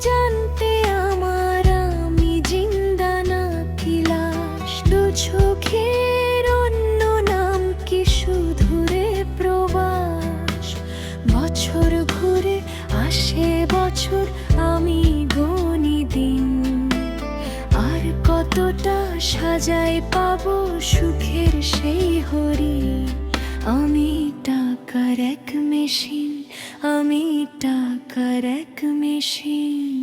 জানতে আমার আমি জিন্দা না কি দু চোখের অন্য নাম কি শুধু রে প্রবাস? বছর ঘুরে আসে বছর, আমি গনি দিন। আর কতটা সাজাই পাবো সুখের সেই হরি? আমি টাকার এক মেশিন, আমি টাকার এক মেশিন